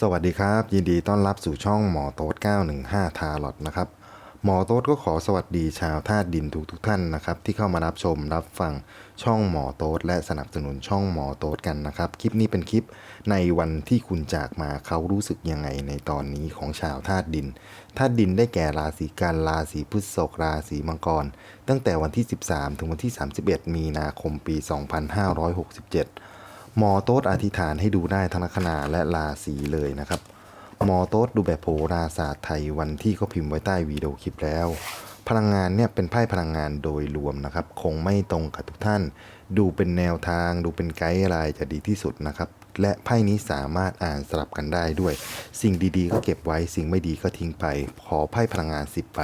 สวัสดีครับ ยินดีต้อนรับสู่ช่องหมอโต๊ด915 ทาร์ลอตนะครับ หมอโต๊ดก็ขอสวัสดีชาวธาตุดินทุกทุกๆท่านนะครับ ที่เข้ามารับชมรับฟังช่องหมอโต๊ดและสนับสนุนช่องหมอโต๊ดกันนะครับ คลิปนี้เป็นคลิปในวันที่คุณจากมาเขารู้สึกยังไงในตอนนี้ของชาวธาตุดินธาตุดินได้แก่ราศีกันราศีพฤษภราศีมังกร ตั้งแต่วันที่ 13 ถึงวันที่ 31 มีนาคมปี 2567ห มอโต๊ดอธิษฐานให้ดูได้ทั้งลัคนาและราศีเลยนะครับหมอโต๊ดดูแบบโหราศาสตร์ไทยวันที่เขาพิมพ์ไว้ใต้วีดีโอคลิปแล้ว พลังงานเนี่ยเป็นไพ่พลังงานโดยรวมนะครับ คงไม่ตรงกับทุกท่าน ดูเป็นแนวทาง ดูเป็นไกด์ไลน์จะดีที่สุดนะครับ และไพ่นี้สามารถอ่านสลับกันได้ด้วย สิ่งดีๆ ก็เก็บไว้ สิ่งไม่ดีก็ทิ้งไป ขอไพ่พลังงานสิบไป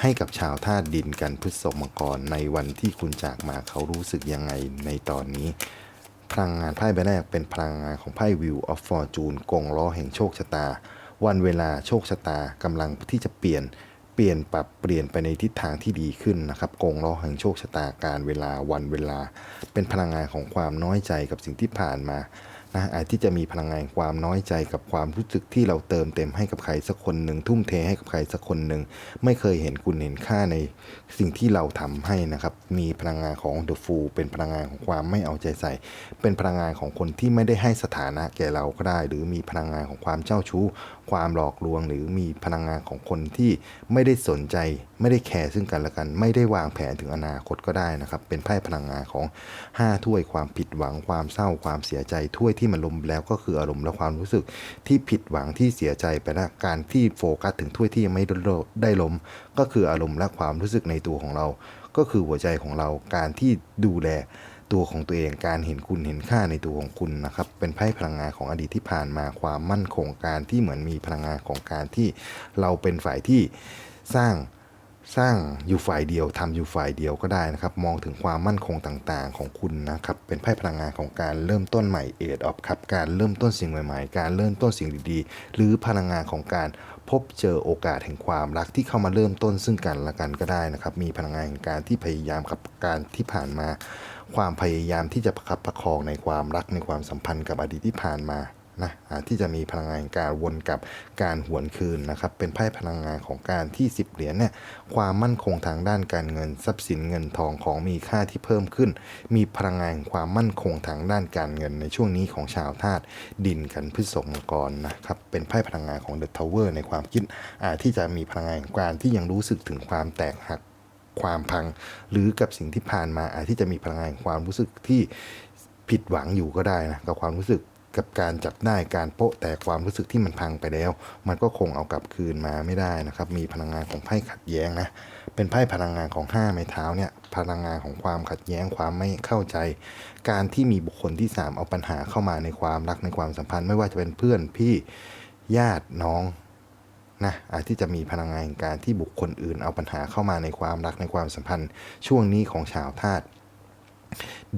ให้กับชาวธาตุดินกันพฤษภมังกรในวันที่คุณจากมาเขารู้สึกยังไงในตอนนี้ พลังงานไพ่ใบแรกเป็นพลังงานของไพ่วิวออฟฟอร์จูนกงล้อแห่งโชคชะตา วันเวลาโชคชะตากำลังที่จะเปลี่ยนเปลี่ยนปรับเปลี่ยนไปในทิศทางที่ดีขึ้นนะครับกงล้อแห่งโชคชะตาการเวลาวันเวลา เป็นพลังงานของความน้อยใจกับสิ่งที่ผ่านมา นะอาจที่จะมีพลังงานความน้อยใจกับความรู้สึกที่เราเติมเต็มให้กับใครสักคนหนึ่งทุ่มเทให้กับใครสักคนหนึ่งไม่เคยเห็นคุณเห็นค่าในสิ่งที่เราทำให้นะครับมีพลังงานของ The Fool เป็นพลังงานของความไม่เอาใจใส่ เป็นพลังงานของคนที่ไม่ได้ให้สถานะแก่เราก็ได้ หรือมีพลังงานของความเจ้าชู้ ความหลอกลวง หรือมีพลังงานของคนที่ไม่ได้สนใจ ไม่ได้แคร์ซึ่งกันและกัน ไม่ได้วางแผนถึงอนาคตก็ได้นะครับเป็นไพ่พลังงานของ 5 ถ้วยความผิดหวังความเศร้าความเสียใจถ้วยที่ที่มันลมแล้วก็คืออารมณ์และความรู้สึกที่ผิดหวังที่เสียใจไปแล้วการที่โฟกัสถึงถ้วยที่ยังไม่ได้ล้มก็คืออารมณ์และความรู้สึกในตัวของเรา ก็คือหัวใจของเราการที่ดูแลตัวของตัวเองการเห็นคุณเห็นค่าในตัวของคุณนะครับ เป็นไพ่พลังงานของอดีตที่ผ่านมาความมั่นคงการที่เหมือนมีพลังงานของการที่เราเป็นฝ่ายที่สร้าง สร้างอยู่ฝ่ายเดียวทำอยู่ฝ่ายเดียวก็ได้นะครับ มองถึงความมั่นคงต่างๆ ของคุณนะครับ เป็นไพ่พลังงานของการเริ่มต้นใหม่เอ็ดออฟครับ การเริ่มต้นสิ่งใหม่ๆ การเริ่มต้นสิ่งดีๆ หรือพลังงานของการพบเจอโอกาสแห่งความรักที่เข้ามาเริ่มต้นซึ่งกันและกันก็ได้นะครับ มีพลังงานแห่งการที่พยายามกับการที่ผ่านมา ความพยายามที่จะประคับประคองในความรักในความสัมพันธ์กับอดีตที่ผ่านมา นะที่จะมีพลังงานการวนกับการหวนคืนนะครับเป็นไพ่พลังงานของการที่ 10 เหรียญเนี่ยความมั่นคงทางด้านการเงินทรัพย์สินเงินทองของมีค่าที่เพิ่มขึ้น มีพลังงานความมั่นคงทางด้านการเงินในช่วงนี้ของชาวธาตุดินกันพฤษภมังกรนะครับเป็นไพ่พลังงานของเดอะทาวเวอร์ในความคิดอาจที่จะมีพลังงานการที่ยังรู้สึกถึงความแตกหักความพัง หรือกับสิ่งที่ผ่านมาอาจที่จะมีพลังงานความรู้สึกที่ผิดหวังอยู่ก็ได้นะกับความรู้สึก กับการจับได้การโปะแตกความรู้สึกที่มันพังไปแล้ว มันก็คงเอากลับคืนมาไม่ได้นะครับ มีพลังงานของไพ่ขัดแย้งนะ เป็นไพ่พลังงานของห้าไม้เท้าเนี่ย พลังงานของความขัดแย้งความไม่เข้าใจ การที่มีบุคคลที่สามเอาปัญหาเข้ามาในความรักในความสัมพันธ์ไม่ว่าจะเป็นเพื่อนพี่ญาติน้องนะอาจที่จะมีพลังงานการที่บุคคลอื่นเอาปัญหาเข้ามาในความรักในความสัมพันธ์ ช่วงนี้ของชาวธาตุ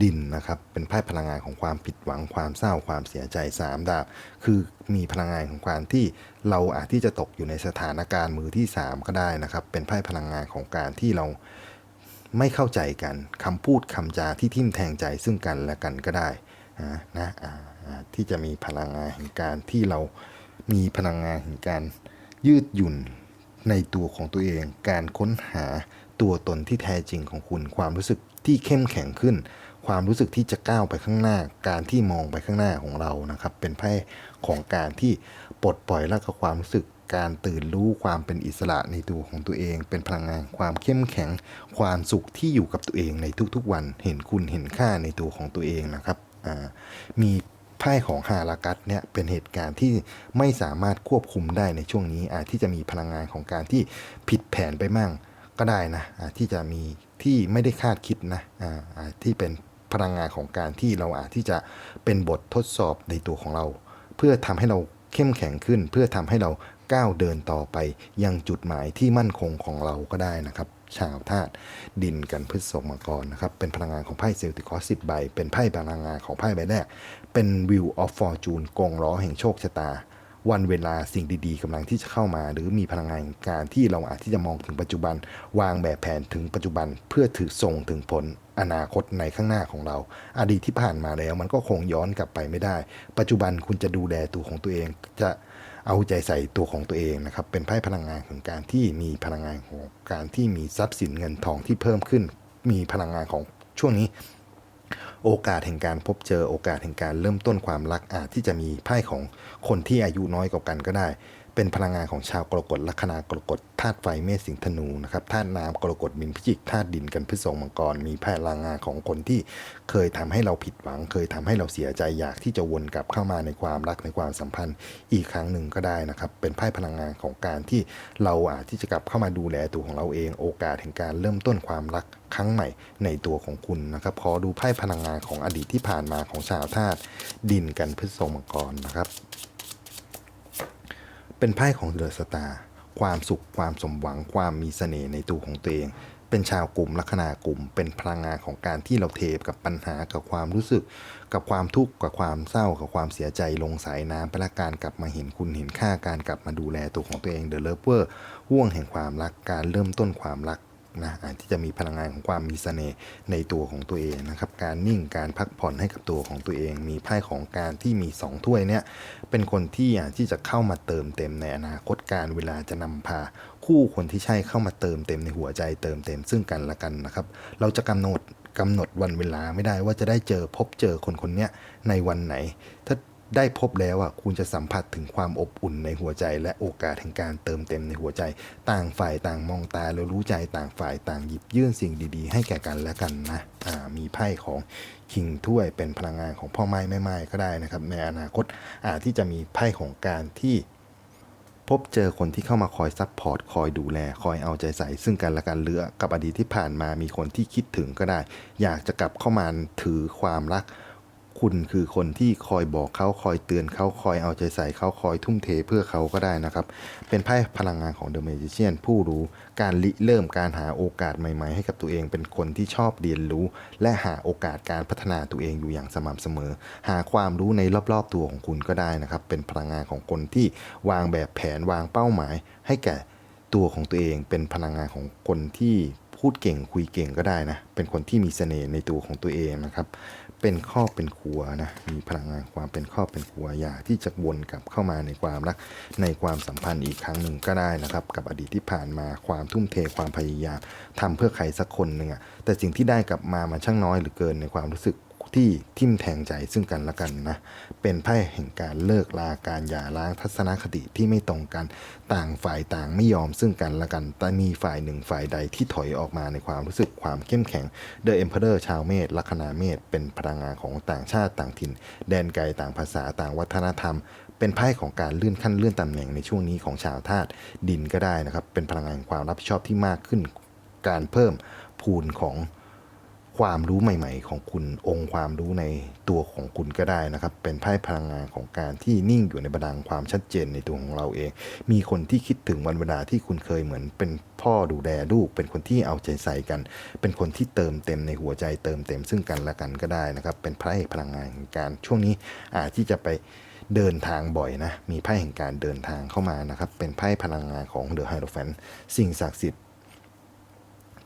ดินนะครับเป็นไพ่พลังงานของความผิดหวังความเศร้าความเสียใจสามดาบคือมีพลังงานของการที่เราอาจที่จะตกอยู่ในสถานการณ์มือที่สามก็ได้นะครับ เป็นไพ่พลังงานของการที่เราไม่เข้าใจกันคำพูดคำจาที่ทิ่มแทงใจซึ่งกันและกันก็ได้นะนะอ่าอ่าที่จะมีพลังงานแห่งการที่เรามีพลังงานแห่งการยืดหยุ่นในตัวของตัวเอง การค้นหาตัวตนที่แท้จริงของคุณความรู้สึก ที่เข้มแข็งขึ้น ความรู้สึกที่จะก้าวไปข้างหน้า การที่มองไปข้างหน้าของเรานะครับ เป็นไพ่ของการที่ปลดปล่อยและก็ความรู้สึกการตื่นรู้ความเป็นอิสระในตัวของตัวเอง เป็นพลังงานความเข้มแข็ง ความสุขที่อยู่กับตัวเองในทุกๆวันเห็นคุณเห็นค่าในตัวของตัวเองนะครับมีไพ่ของฮารากัสเนี่ยเป็นเหตุการณ์ที่ไม่สามารถควบคุมได้ในช่วงนี้อาจที่จะมีพลังงานของการที่ผิดแผนไปมั่ง ก็ได้นะที่จะมีที่ไม่ได้คาดคิดนะที่เป็นพลังงานของการที่เราอาจที่จะเป็นบททดสอบในตัวของเรา เพื่อทำให้เราเข้มแข็งขึ้น เพื่อทำให้เราก้าวเดินต่อไปยังจุดหมายที่มั่นคงของเราก็ได้นะครับ ชาวธาตุดินกันพฤษภมังกรนะครับ เป็นพลังงานของไพ่เซลติคอสสิบใบ เป็นไพ่พลังงานของไพ่ใบแรก เป็นวิวออฟฟอร์จูนกงล้อแห่งโชคชะตา วันเวลาสิ่งดีๆกำลังที่จะเข้ามา หรือมีพลังงานการที่เราอาจที่จะมองถึงปัจจุบัน วางแบบแผนถึงปัจจุบันเพื่อถือส่งถึงผลอนาคตในข้างหน้าของเรา อดีตที่ผ่านมาแล้วมันก็คงย้อนกลับไปไม่ได้ ปัจจุบันคุณจะดูแลตัวของตัวเองจะเอาใจใส่ตัวของตัวเองนะครับ เป็นไพ่พลังงานของการที่มีพลังงานของการที่มีทรัพย์สินเงินทองที่เพิ่มขึ้น มีพลังงานของช่วงนี้ โอกาสแห่งการพบเจอโอกาสแห่งการเริ่มต้นความรักอาจที่จะมีไพ่ของคนที่อายุน้อยกว่ากันก็ได้ เป็นพลังงานของชาวกรกฎลัคนากรกฎธาตุไฟเมษสิงธนูนะครับธาตุน้ำกรกฎมินพิจิกธาตุดินกันพฤษภมังกร มีพลังงานของคนที่เคยทำให้เราผิดหวัง เคยทำให้เราเสียใจอยากที่จะวนกลับเข้ามาในความรักในความสัมพันธ์อีกครั้งหนึ่งก็ได้นะครับ เป็นไพ่พลังงานของการที่เราอาจที่จะกลับเข้ามาดูแลตัวของเราเอง โอกาสแห่งการเริ่มต้นความรักครั้งใหม่ในตัวของคุณนะครับขอดูไพ่พลังงานของอดีตที่ผ่านมาของชาวธาตุดินกันพฤษภมังกรนะครับ เป็นไพ่ของเดอะสตาร์ความสุขความสมหวังความมีเสน่ห์ในตัวของตัวเอง เป็นชาวกลุ่มลัคนากลุ่ม เป็นพลังงานของการที่เราเทปกับปัญหากับความรู้สึก กับความทุกข์กับความเศร้า กับความเสียใจลงสายน้ำไปละการกลับมาเห็นคุณเห็นค่าการกลับมาดูแลตัวของตัวเองเดอะเลเวอร์ห่วงแห่งความรักการเริ่มต้นความรัก นะที่จะมีพลังงานของความมีเสน่ห์ในตัวของตัวเองนะครับ การนิ่งการพักผ่อนให้กับตัวของตัวเอง มีไพ่ของการที่มีสองถ้วยเนี่ยเป็นคนที่ที่จะเข้ามาเติมเต็มในอนาคตการเวลาจะนำพาคู่คนที่ใช่เข้ามาเติมเต็มในหัวใจเติมเต็มซึ่งกันและกันนะครับ เราจะกำหนดกำหนดวันเวลาไม่ได้ว่าจะได้เจอพบเจอคนคนนี้ในวันไหน ได้พบแล้วอะคุณจะสัมผัสถึงความอบอุ่นในหัวใจ และโอกาสแห่งการเติมเต็มในหัวใจ ต่างฝ่ายต่างมองตาแล้วรู้ใจต่างฝ่ายต่างหยิบยื่นสิ่งดีๆ ให้แก่กันและกันนะอ่ามีไพ่ของคิงถ้วยเป็นพลังงานของพ่อไม้แม่ไม้ก็ได้นะครับ ในอนาคตอาจที่จะมีไพ่ของการที่พบเจอคนที่เข้ามาคอยซัพพอร์ต คอยดูแล คอยเอาใจใส่ ซึ่งกันและกันเหลือกับอดีตที่ผ่านมามีคนที่คิดถึงก็ได้ อยากจะกลับเข้ามาถือความรัก คุณคือคนที่คอยบอกเขาคอยเตือนเขาคอยเอาใจใส่เขาคอยทุ่มเทเพื่อเขาก็ได้นะครับ เป็นไพ่พลังงานของเดอะเมจิเชียนผู้รู้การริเริ่มการหาโอกาสใหม่ ๆ ให้กับตัวเอง เป็นคนที่ชอบเรียนรู้ และหาโอกาสการพัฒนาตัวเองอยู่อย่างสม่ำเสมอ หาความรู้ในรอบๆตัวของคุณก็ได้นะครับ เป็นพลังงานของคนที่วางแบบแผนวางเป้าหมาย ให้แก่ตัวของตัวเอง เป็นพลังงานของคนที่พูดเก่งคุยเก่งก็ได้นะ เป็นคนที่มีเสน่ห์ในตัวของตัวเองนะครับ เป็นครอบเป็นครัวนะมีพลังงานความเป็นครอบเป็นครัวอยาที่จะวนกลับเข้ามาในความรักในความสัมพันธ์อีกครั้งหนึ่งก็ได้นะครับ กับอดีตที่ผ่านมาความทุ่มเทความพยายามทำเพื่อใครสักคนหนึ่งอะแต่สิ่งที่ได้กลับมามันช่างน้อยเหลือเกินในความรู้สึก ที่ทิ่มแทงใจซึ่งกันและกันนะ เป็นไพ่แห่งการเลิกลาการหย่าร้างทัศนคติที่ไม่ตรงกัน ต่างฝ่ายต่างไม่ยอมซึ่งกันและกัน แต่มีฝ่ายหนึ่งฝ่ายใดที่ถอยออกมาในความรู้สึกความเข้มแข็ง The Emperor ชาวเมษลัคนาเมษเป็นพลังงานของต่างชาติต่างถิ่น แดนไกลต่างภาษาต่างวัฒนธรรมเป็นไพ่ของการเลื่อนขั้นเลื่อนตำแหน่งในช่วงนี้ของชาวธาตุดินก็ได้นะครับ เป็นพลังงานความรับผิดชอบที่มากขึ้น การเพิ่มพูนของ ความรู้ใหม่ ๆ ของคุณองค์ความรู้ในตัวของคุณก็ได้นะครับ เป็นไพ่พลังงานของการที่นิ่งอยู่ในบันดังความชัดเจนในตัวของเราเอง มีคนที่คิดถึงวันเวลาที่คุณเคยเหมือนเป็นพ่อดูแลลูก เป็นคนที่เอาใจใส่กัน เป็นคนที่เติมเต็มในหัวใจเติมเต็มซึ่งกันและกันก็ได้นะครับ เป็นไพ่พลังงานแห่งการช่วงนี้อาจที่จะไปเดินทางบ่อยนะ มีไพ่แห่งการเดินทางเข้ามานะครับ เป็นไพ่พลังงานของเดอะไฮโดรแฟนสิ่งศักดิ์สิทธิ์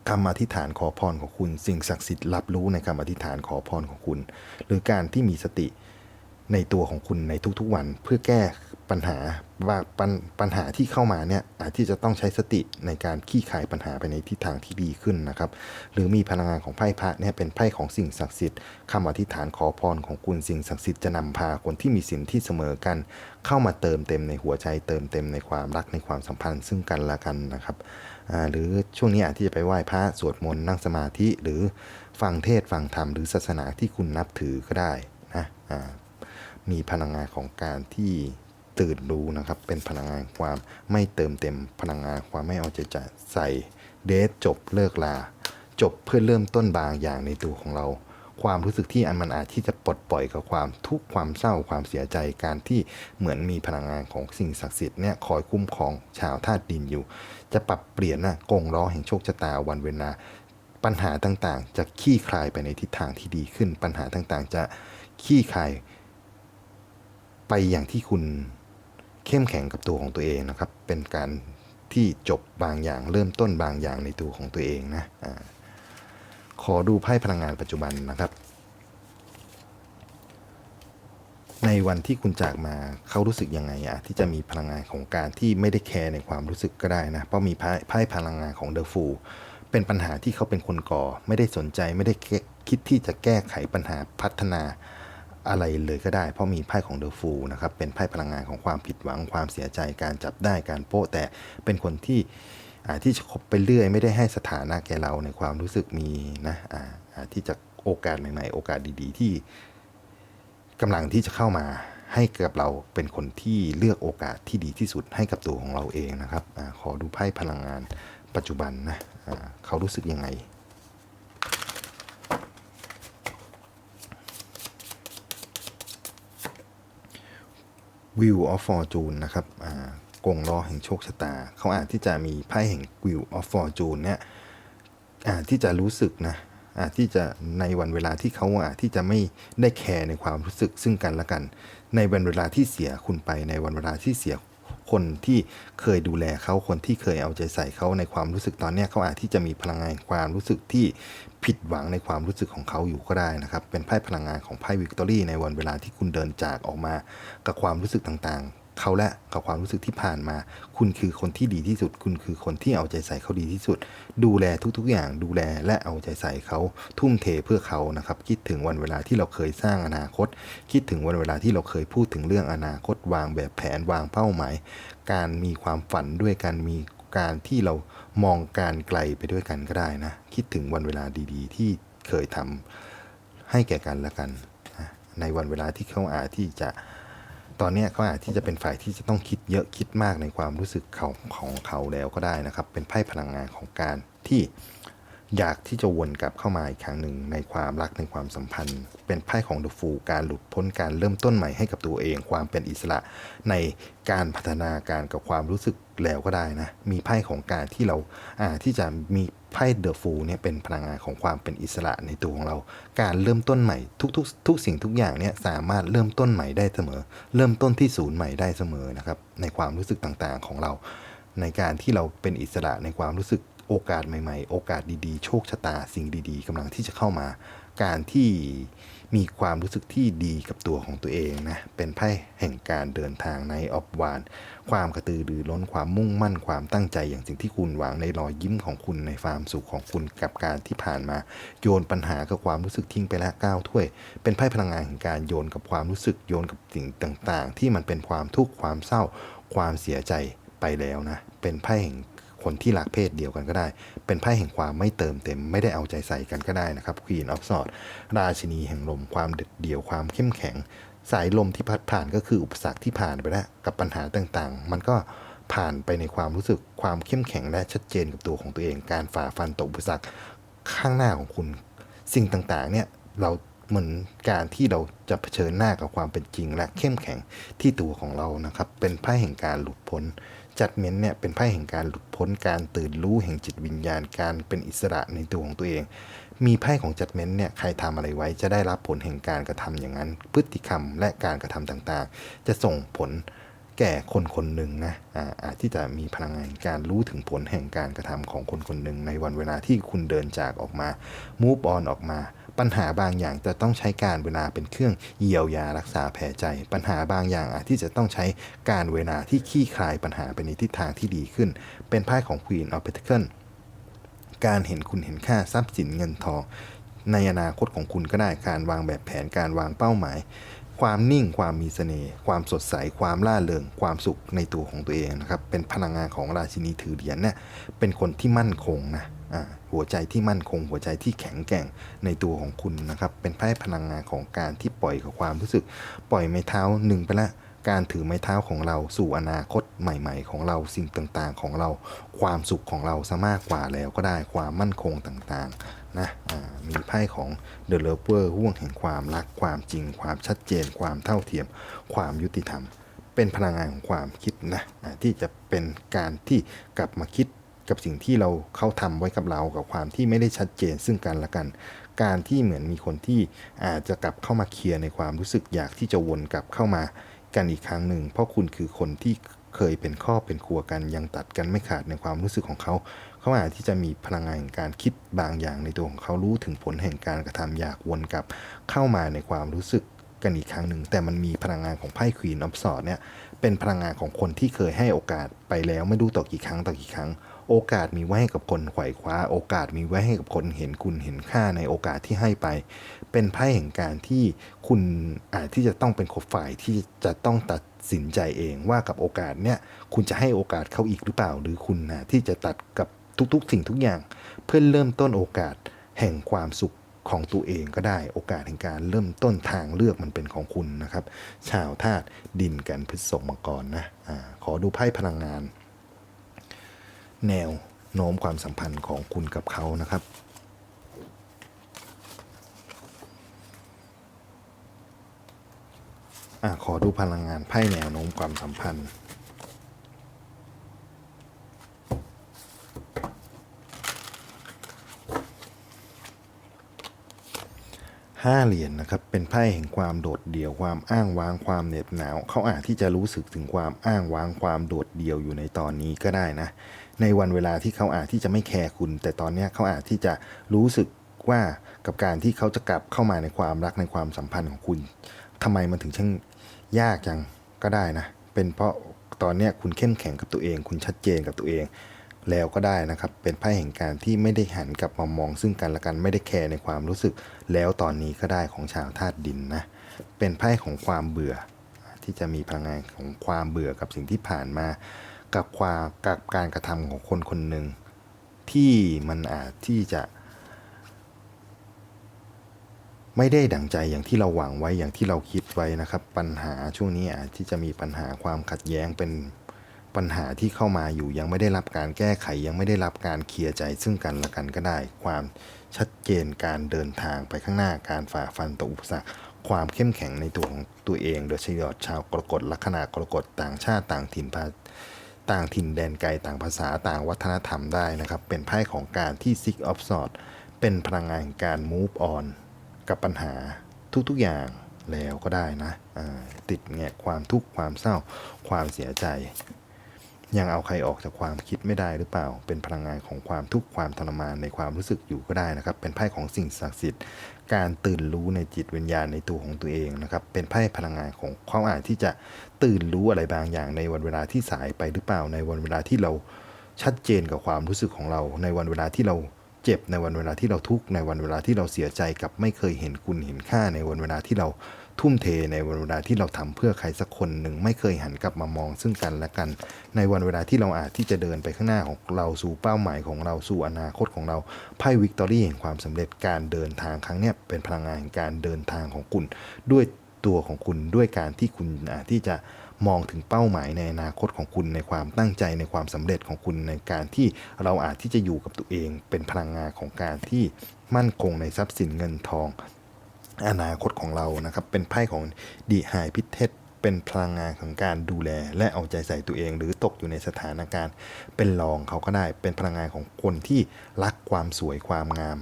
คำอธิษฐานขอพรของคุณ สิ่งศักดิ์สิทธิ์รับรู้ในคำอธิษฐานขอพรของคุณ หรือการที่มีสติ ในตัวของคุณในทุกๆวัน เพื่อแก้ปัญหาว่าปัญปัญหาที่เข้ามาเนี่ยอาจที่จะต้องใช้สติในการขี้คายปัญหาไปในทิศทางที่ดีขึ้นนะครับ หรือมีพลังงานของไพ่พระเนี่ยเป็นไพ่ของสิ่งศักดิ์สิทธิ์คำอธิษฐานขอพรของคุณสิ่งศักดิ์สิทธิ์จะนำพาคนที่มีสินที่เสมอกัน เข้ามาเติมเต็มในหัวใจ เติมเต็มในความรักในความสัมพันธ์ซึ่งกันและกันนะครับหรือช่วงนี้อาจที่จะไปไหว้พระสวดมนต์นั่งสมาธิหรือฟังเทศน์ฟังธรรมหรือศาสนาที่คุณนับถือก็ได้นะ มีพลังงานของการที่ตื่นรู้นะครับ เป็นพลังงานความไม่เติมเต็มพลังงานความไม่เอาใจใส่เดทจบเลิกลา จบเพื่อเริ่มต้นบางอย่างในตัวของเรา ความรู้สึกที่อันมันอาจที่จะปลดปล่อยกับความทุกข์ความเศร้าความเสียใจการที่เหมือนมีพลังงานของสิ่งศักดิ์สิทธิ์เนี่ยคอยคุ้มครองชาวธาตุดินอยู่ จะปรับเปลี่ยนนะกงล้อแห่งโชคชะตาวันเวลาปัญหาต่างๆ จะขี้คลายไปในทิศทางที่ดีขึ้น ปัญหาต่างๆ จะขี้คลาย ไปอย่างที่คุณเข้มแข็งกับตัวของตัวเองนะครับ เป็นการที่จบบางอย่างเริ่มต้นบางอย่างในตัวของตัวเองนะอาขอดูไพ่พลังงานปัจจุบันนะครับ ในวันที่คุณจากมาเขารู้สึกยังไงอะที่จะมีพลังงานของการที่ไม่ได้แคร์ในความรู้สึกก็ได้นะ เพราะมีไพ่ไพ่พลังงานของเดอะฟูเป็นปัญหาที่เขาเป็นคนก่อ ไม่ได้สนใจไม่ได้คิดที่จะแก้ไขปัญหาพัฒนา อะไรเลยก็ได้ เพราะมีไพ่ของเดอะฟูลนะครับเป็นไพ่พลังงานของความผิดหวังความเสียใจการจับได้การโป้แต่เป็นคนที่ที่จะคบไปเรื่อย ไม่ได้ให้สถานะแก่เราในความรู้สึกมีนะที่จะโอกาสใหม่ๆ โอกาสดีๆ ที่กำลังที่จะเข้ามาให้กับเราเป็นคนที่เลือกโอกาสที่ดีที่สุดให้กับตัวของเราเองนะครับอขอดูไพ่พลังงานปัจจุบันนะอ่าเขารู้สึกยังไง Wheel of Fortune นะครับกงล้อแห่งโชคชะตา เขาอาจที่จะมีไพ่แห่ง Wheel of Fortune เนี่ยอาจที่จะรู้สึกนะอาจที่จะในวันเวลาที่เขาอาจที่จะไม่ได้แคร์ในความรู้สึกซึ่งกันและกัน ในวันเวลาที่เสียคุณไปในวันเวลาที่เสีย คนที่เคยดูแลเขาคนที่เคยเอาใจใส่เขาในความรู้สึกตอนนี้เขาอาจที่จะมีพลังงานความรู้สึกที่ผิดหวังในความรู้สึกของเขาอยู่ก็ได้นะครับ เป็นไพ่พลังงานของไพ่วิกตอรี่ในวันเวลาที่คุณเดินจากออกมา กับความรู้สึกต่างๆ เขาและกับความรู้สึกที่ผ่านมา คุณคือคนที่ดีที่สุด คุณคือคนที่เอาใจใส่เขาดีที่สุด ดูแลทุกๆอย่างดูแลและเอาใจใส่เขาทุ่มเทเพื่อเขานะครับ คิดถึงวันเวลาที่เราเคยสร้างอนาคต คิดถึงวันเวลาที่เราเคยพูดถึงเรื่องอนาคตวางแบบแผนวางเป้าหมาย การมีความฝันด้วยกันมีการที่เรามองการไกลไปด้วยกันก็ได้นะ คิดถึงวันเวลาดีๆ ที่เคยทำให้แก่กันและกัน ในวันเวลาที่เขาอาจที่จะ ตอนนี้เขาอาจที่จะเป็นฝ่ายที่จะต้องคิดเยอะคิดมากในความรู้สึกเขาของเขาแล้วก็ได้นะครับ เป็นไพ่พลังงานของการที่อยากที่จะวนกลับเข้ามาอีกครั้งหนึ่งในความรักในความสัมพันธ์ เป็นไพ่ของเดอะฟูการหลุดพ้นการเริ่มต้นใหม่ให้กับตัวเอง ความเป็นอิสระในการพัฒนาการกับความรู้สึกแล้วก็ได้นะ มีไพ่ของการที่เราอาที่จะมี ไพ่เดอะฟูเนี่ยเป็นพลังงานของความเป็นอิสระในตัวของเรา การเริ่มต้นใหม่ทุกๆทุกสิ่งทุกอย่างเนี่ยสามารถเริ่มต้นใหม่ได้เสมอ เริ่มต้นที่ศูนย์ใหม่ได้เสมอนะครับในความรู้สึกต่างๆของเรา ในการที่เราเป็นอิสระในความรู้สึกโอกาสใหม่ ๆ โอกาสดีๆ โชคชะตาสิ่งดี ๆกำลังที่จะเข้ามา การที่ มีความรู้สึกที่ดีกับตัวของตัวเองนะ เป็นไพ่แห่งการเดินทางในออบวาน ความกระตือรือร้นความมุ่งมั่นความตั้งใจอย่างสิ่งที่คุณหวังในรอยยิ้มของคุณในความสุขของคุณกับการที่ผ่านมา โยนปัญหากับความรู้สึกทิ้งไปแล้วก้าวถ้วย เป็นไพ่พลังงานแห่งการโยนกับความรู้สึกโยนกับสิ่งต่าง ๆ ที่มันเป็นความทุกข์ความเศร้า ความเสียใจไปแล้วนะ เป็นไพ่แห่ง คนที่รักเพศเดียวกันก็ได้ เป็นไพ่แห่งความไม่เติมเต็ม ไม่ได้เอาใจใส่กันก็ได้นะครับ Queen of Swords ราชินีแห่งลมความเด็ดเดี่ยวความเข้มแข็ง สายลมที่พัดผ่านก็คืออุปสรรคที่ผ่านไปแล้วกับปัญหาต่างๆ มันก็ผ่านไปในความรู้สึกความเข้มแข็งและชัดเจนกับตัวของตัวเอง การฝ่าฟันต่ออุปสรรคข้างหน้าของคุณ สิ่งต่างๆ เนี่ยเราเหมือนการที่เราจะเผชิญหน้ากับความเป็นจริงและเข้มแข็งที่ตัวของเรานะครับ เป็นไพ่แห่งการหลุดพ้น จัดเม้นเนี่ยเป็นไพ่แห่งการหลุดพ้นการตื่นรู้แห่งจิตวิญญาณการเป็นอิสระในตัวของตัวเอง มีไพ่ของจัดเม้นเนี่ยใครทำอะไรไว้จะได้รับผลแห่งการกระทำอย่างนั้น พฤติกรรมและการกระทำต่างๆ จะส่งผลแก่คนคนหนึ่งนะอาอาจที่จะมีพลังงานการรู้ถึงผลแห่งการกระทำของคนคนหนึ่งในวันเวลาที่คุณเดินจากออกมา move on ออกมา ปัญหาบางอย่างจะต้องใช้การเวลาเป็นเครื่องเยียวยารักษาแผลใจ ปัญหาบางอย่างอาจที่จะต้องใช้การเวลาที่ขี้คลายปัญหาไปในทิศทางที่ดีขึ้น เป็นไพ่ของ Queen of Pentacles การเห็นคุณเห็นค่าทรัพย์สินเงินทองในอนาคตของคุณก็ได้การวางแบบแผนการวางเป้าหมาย ความนิ่งความมีเสน่ห์ความสดใส ความล่าเริง ความสุขในตัวของตัวเองนะครับเป็นพลังงานของราชินีถือเหรียญเนี่ยเป็นคนที่มั่นคงนะ หัวใจที่มั่นคงหัวใจที่แข็งแกร่งในตัวของคุณนะครับ เป็นไพ่พลังงานของการที่ปล่อยกับความรู้สึก ปล่อยไม้เท้าหนึ่งไปละการถือไม้เท้าของเราสู่อนาคตใหม่ ๆ ของเราสิ่งต่างๆของเรา ความสุขของเราซะมากกว่าแล้วก็ได้ความมั่นคงต่างๆนะมีไพ่ของ The Lover ห่วงแห่งความรักความจริง ความชัดเจน ความเท่าเทียม ความยุติธรรม เป็นพลังงานของความคิดนะที่จะเป็นการที่กลับมาคิด กับสิ่งที่เราเขาทำไว้กับเรากับความที่ไม่ได้ชัดเจนซึ่งกันและกัน การที่เหมือนมีคนที่อาจจะกลับเข้ามาเคลียร์ในความรู้สึกอยากที่จะวนกลับเข้ามากันอีกครั้งหนึ่ง เพราะคุณคือคนที่เคยเป็นครอบเป็นครัวกันยังตัดกันไม่ขาดในความรู้สึกของเขา เขาอาจที่จะมีพลังงานแห่งการคิดบางอย่างในตัวของเขารู้ถึงผลแห่งการกระทำอยากวนกลับเข้ามาในความรู้สึก กันอีกครั้งหนึ่งแต่มันมีพลังงานของไพ่ควีนออฟสอดเนี่ยเป็นพลังงานของคนที่เคยให้โอกาสไปแล้วไม่รู้ต่อกี่ครั้งต่อกี่ครั้ง โอกาสมีไว้ให้กับคนไขว่คว้า โอกาสมีไว้ให้กับคนเห็นคุณเห็นค่าในโอกาสที่ให้ไป เป็นไพ่แห่งการที่คุณอาจที่จะต้องเป็นคนฝ่ายที่จะต้องตัดสินใจเองว่ากับโอกาสเนี่ยคุณจะให้โอกาสเขาอีกหรือเปล่า หรือคุณนะที่จะตัดกับทุกๆ สิ่งทุกอย่าง เพื่อเริ่มต้นโอกาสแห่งความสุข ของตัวเองก็ได้โอกาสแห่งการเริ่มต้นทางเลือกมันเป็นของคุณนะครับ ชาวธาตุดินกันพฤษภมังกรนะอาขอดูไพ่พลังงาน แนวโน้มความสัมพันธ์ของคุณกับเขานะครับอขอดูพลังงานไพ่แนวโน้มความสัมพันธ์ ห้าเหรียญนะครับเป็นไพ่แห่งความโดดเดี่ยวความอ้างว้างความเหน็บหนาว เขาอาจที่จะรู้สึกถึงความอ้างว้างความโดดเดี่ยวอยู่ในตอนนี้ก็ได้นะ ในวันเวลาที่เขาอาจที่จะไม่แคร์คุณ แต่ตอนนี้เขาอาจที่จะรู้สึกว่ากับการที่เขาจะกลับเข้ามาในความรักในความสัมพันธ์ของคุณทำไมมันถึงช่างยากจังก็ได้นะ เป็นเพราะตอนนี้คุณเข้มแข็งกับตัวเอง คุณชัดเจนกับตัวเอง แล้วก็ได้นะครับ เป็นไพ่แห่งการที่ไม่ได้หันกลับมามองซึ่งกันและกันไม่ได้แคร์ในความรู้สึก แล้วตอนนี้ก็ได้ของชาวธาตุดินนะ เป็นไพ่ของความเบื่อ ที่จะมีพลังงานของความเบื่อกับสิ่งที่ผ่านมา กับความกับการกระทำของคนคนหนึ่งที่มันอาจที่จะ ไม่ได้ดั่งใจอย่างที่เราหวังไว้อย่างที่เราคิดไว้นะครับ ปัญหาช่วงนี้อาจที่จะมีปัญหาความขัดแย้งเป็น ปัญหาที่เข้ามาอยู่ยังไม่ได้รับการแก้ไขยังไม่ได้รับการเคลียร์ใจ ซึ่งกันและกันก็ได้ ความชัดเจนการเดินทางไปข้างหน้าการฝ่าฟันต่ออุปสรรคความเข้มแข็งในตัวของตัวเอง โดยเฉพาะชาวกรกฎลัคนากรกฎต่างชาติต่างถิ่นภาต่างถิ่นแดนไกลต่างภาษาต่างวัฒนธรรมได้นะครับ เป็นไพ่ของการที่ Six of Swords เป็นพลังงานการ move on กับปัญหาทุกๆอย่างแล้วก็ได้นะติดแงะความทุกข์ความเศร้า ความเสียใจ ยังเอาใครออกจากความคิดไม่ได้หรือเปล่า เป็นพลังงานของความทุกข์ความทรมานในความรู้สึกอยู่ก็ได้นะครับ เป็นไพ่ของสิ่งศักดิ์สิทธิ์ การตื่นรู้ในจิตวิญญาณในตัวของตัวเองนะครับ เป็นไพ่พลังงานของเขาอาจที่จะตื่นรู้อะไรบางอย่างในวันเวลาที่สายไปหรือเปล่า ในวันเวลาที่เราชัดเจนกับความรู้สึกของเรา ในวันเวลาที่เราเจ็บ ในวันเวลาที่เราทุกข์ ในวันเวลาที่เราเสียใจกับไม่เคยเห็นคุณเห็นค่า ในวันเวลาที่เรา ทุ่มเทในวันเวลาที่เราทำเพื่อใครสักคนหนึ่งไม่เคยหันกลับมามองซึ่งกันและกัน ในวันเวลาที่เราอาจที่จะเดินไปข้างหน้าของเราสู่เป้าหมายของเราสู่อนาคตของเราไพ่วิกตอรี่แห่งความสำเร็จการเดินทางครั้งนี้เป็นพลังงานการเดินทางของคุณ ด้วยตัวของคุณด้วยการที่คุณอาจที่จะมองถึงเป้าหมายในอนาคตของคุณในความตั้งใจในความสำเร็จของคุณในการที่เราอาจที่จะอยู่กับตัวเอง เป็นพลังงานของการที่มั่นคงในทรัพย์สินเงินทอง อนาคตของเรานะครับ เป็นไพ่ของดีไฮพิเทศเป็นพลังงานของการดูแล และเอาใจใส่ตัวเอง หรือตกอยู่ในสถานการณ์ เป็นรองเขาก็ได้ เป็นพลังงานของคนที่รักความสวยความงาม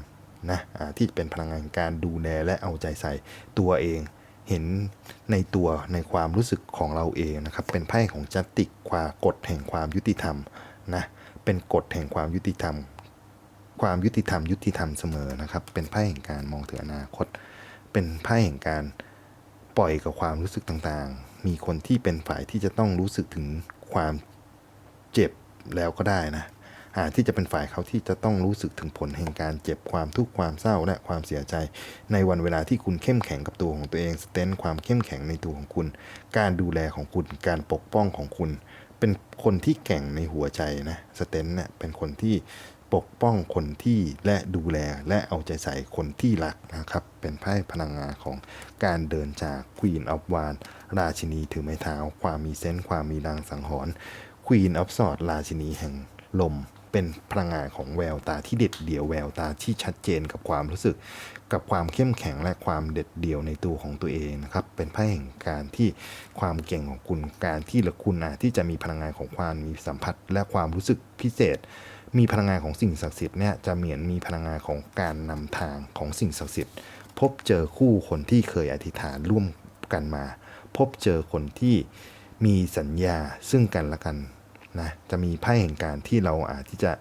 นะที่เป็นพลังงานการดูแลและเอาใจใส่ตัวเอง เห็นในตัวในความรู้สึกของเราเองนะครับ เป็นไพ่ของจัตติกความกฎแห่งความยุติธรรมนะเป็นกฎแห่งความยุติธรรม ความยุติธรรมยุติธรรมเสมอนะครับ เป็นไพ่แห่งการมองถึงอนาคต เป็นไพ่แห่งการปล่อยกับความรู้สึกต่างๆ มีคนที่เป็นฝ่ายที่จะต้องรู้สึกถึงความเจ็บแล้วก็ได้นะอาจที่จะเป็นฝ่ายเขาที่จะต้องรู้สึกถึงผลแห่งการเจ็บความทุกข์ความเศร้าและความเสียใจ ในวันเวลาที่คุณเข้มแข็งกับตัวของตัวเองสเตนความเข้มแข็งในตัวของคุณ การดูแลของคุณการปกป้องของคุณ เป็นคนที่แกร่งในหัวใจนะสเตนเนี่ยเป็นคนที่ ปกป้องคนที่และดูแลและเอาใจใส่คนที่รักนะครับ เป็นไพ่พลังงานของการเดินจาก Queen of w a n d ราชินีถือไม้เท้า ความมีเซนส์ความมีรางสังหรณ์ Queen of Swords ราชินีแห่งลม เป็นพลังงานของแววตาที่เด็ดเดี่ยวแววตาที่ชัดเจนกับความรู้สึก กับความเข้มแข็งและความเด็ดเดี่ยวในตัวของตัวเองนะครับ เป็นไพ่แห่งการที่ความเก่งของคุณการที่ละคุณอาจที่จะมีพลังงานของความมีสัมผัส และความรู้สึกพิเศษ มีพลังงานของสิ่งศักดิ์สิทธิ์เนี่ยจะเหมือนมีพลังงานของการนำทางของสิ่งศักดิ์สิทธิ์ พบเจอคู่คนที่เคยอธิษฐานร่วมกันมา พบเจอคนที่มีสัญญาซึ่งกันและกันนะจะมีไพ่แห่งการที่เราอาจที่จะ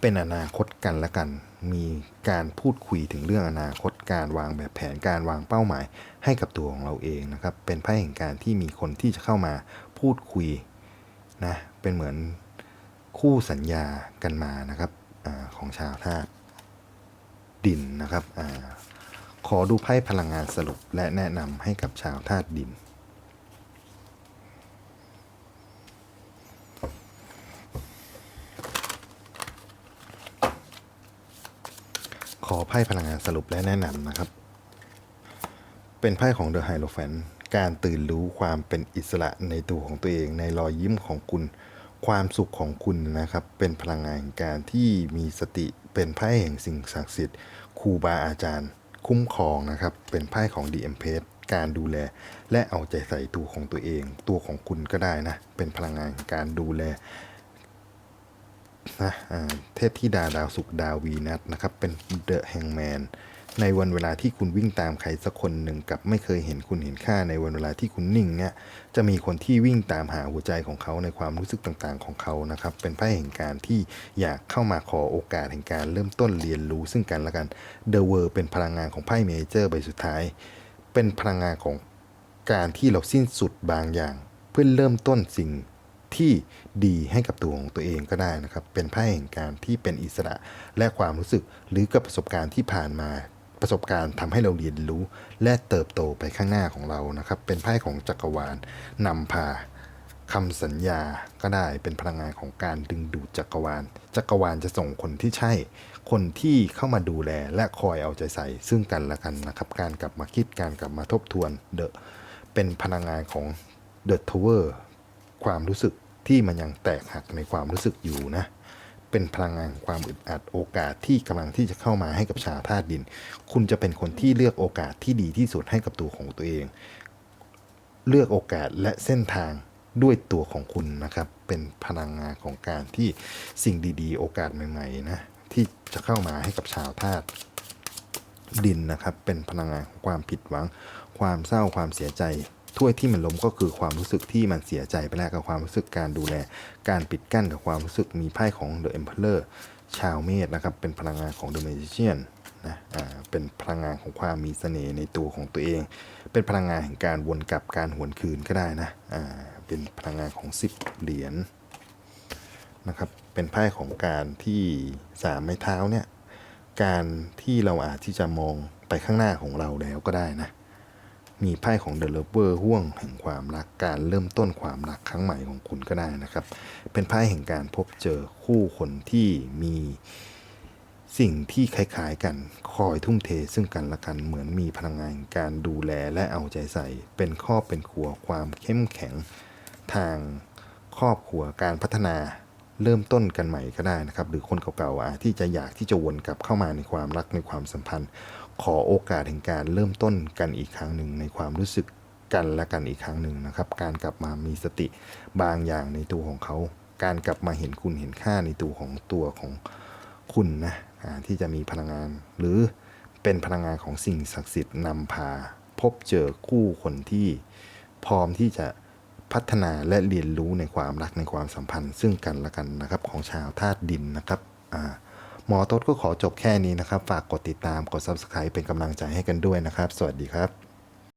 เป็นอนาคตกันและกัน มีการพูดคุยถึงเรื่องอนาคตการวางแบบแผนการวางเป้าหมาย ให้กับตัวของเราเองนะครับ เป็นไพ่แห่งการที่มีคนที่จะเข้ามาพูดคุยนะเป็นเหมือน คู่สัญญากันมานะครับอของชาวธาตุดินนะครับอขอดูไพ่พลังงานสรุปและแนะนำให้กับชาวธาตุดินขอไพ่พลังงานสรุปและแนะนำนะครับ เป็นไพ่ของ The Hierophant การตื่นรู้ความเป็นอิสระในตัวของตัวเองในรอยยิ้มของคุณ ความสุขของคุณนะครับ เป็นพลังงานแห่งการที่มีสติเป็นไพ่แห่งสิ่งศักดิ์สิทธิ์ครูบาอาจารย์ คุ้มครองนะครับ เป็นไพ่ของ The Empress การดูแล และเอาใจใส่ตัวของตัวเอง ตัวของคุณก็ได้นะ เป็นพลังงานการดูแลนะเทพธิดาดาวศุกดาววีนัสนะครับ เป็นเดอะแฮงแมน ในวันเวลาที่คุณวิ่งตามใครสักคนหนึ่งกับไม่เคยเห็นคุณเห็นค่าในวันเวลาที่คุณนิ่งเนี่ยจะมีคนที่วิ่งตามหาหัวใจของเขาในความรู้สึกต่างๆของเขานะครับ เป็นไพ่แห่งการที่อยากเข้ามาขอโอกาสแห่งการเริ่มต้นเรียนรู้ซึ่งกันและกันเดอะเวอร์เป็นพลังงานของไพ่เมเจอร์ใบสุดท้าย เป็นพลังงานของการที่เราสิ้นสุดบางอย่าง เพื่อเริ่มต้นสิ่งที่ดีให้กับตัวของตัวเองก็ได้นะครับ เป็นไพ่แห่งการที่เป็นอิสระและความรู้สึกหรือกับประสบการณ์ที่ผ่านมา ประสบการณ์ทำให้เราเรียนรู้ และเติบโตไปข้างหน้าของเรานะครับ เป็นไพ่ของจักรวาลนำพาคำสัญญาก็ได้เป็นพลังงานของการดึงดูดจักรวาล จักรวาลจะส่งคนที่ใช่ คนที่เข้ามาดูแลและคอยเอาใจใส่ ซึ่งกันและกันนะครับ การกลับมาคิดการกลับมาทบทวนเดอะเป็นพลังงานของ The Tower ความรู้สึกที่มันยังแตกหักในความรู้สึกอยู่นะ เป็นพลังงานความอึดอัดโอกาสที่กำลังที่จะเข้ามาให้กับชาวธาตุดิน คุณจะเป็นคนที่เลือกโอกาสที่ดีที่สุดให้กับตัวของตัวเอง เลือกโอกาสและเส้นทางด้วยตัวของคุณนะครับ เป็นพลังงานของการที่สิ่งดีๆ โอกาสใหม่ๆนะที่จะเข้ามาให้กับชาวธาตุดินนะครับ เป็นพลังงานของความผิดหวัง ความเศร้าความเสียใจ ถ้วยที่มันล้มก็คือความรู้สึกที่มันเสียใจไปแล้วกับความรู้สึกการดูแล การปิดกั้นกับความรู้สึกมีไพ่ของ The Emperor ชาวเมษนะครับ เป็นพลังงานของ The Magician นะอ่าเป็นพลังงานของความมีเสน่ห์ในตัวของตัวเอง เป็นพลังงานแห่งการวนกลับการหวนคืนก็ได้นะอ่าเป็นพลังงานของ 10 เหรียญนะครับ เป็นไพ่ของการที่สามไม้เท้าเนี่ย การที่เราอาจที่จะมองไปข้างหน้าของเราแล้วก็ได้นะ มีไพ่ของ The Lover ห่วงแห่งความรักการเริ่มต้นความรักครั้งใหม่ของคุณก็ได้นะครับ เป็นไพ่แห่งการพบเจอคู่คนที่มีสิ่งที่คล้ายๆกันคอยทุ่มเทซึ่งกันและกันเหมือนมีพลังงานการดูแลและเอาใจใส่ เป็นครอบเป็นครัวความเข้มแข็งทางครอบครัวการพัฒนาเริ่มต้นกันใหม่ก็ได้นะครับ หรือคนเก่าๆที่จะอยากที่จะวนกลับเข้ามาในความรักในความสัมพันธ์ ขอโอกาสแห่งการเริ่มต้นกันอีกครั้งหนึ่งในความรู้สึกกันและกันอีกครั้งหนึ่งนะครับ การกลับมามีสติบางอย่างในตัวของเขา การกลับมาเห็นคุณเห็นค่าในตัวของตัวของคุณนะที่จะมีพลังงาน หรือเป็นพลังงานของสิ่งศักดิ์สิทธิ์นำพา พบเจอคู่คนที่พร้อมที่จะพัฒนาและเรียนรู้ในความรักในความสัมพันธ์ ซึ่งกันและกันนะครับของชาวธาตุดินนะครับอ่า หมอโต๊ดก็ขอจบแค่นี้นะครับ ฝากกดติดตามกด Subscribe เป็นกำลังใจให้กันด้วยนะครับ สวัสดีครับ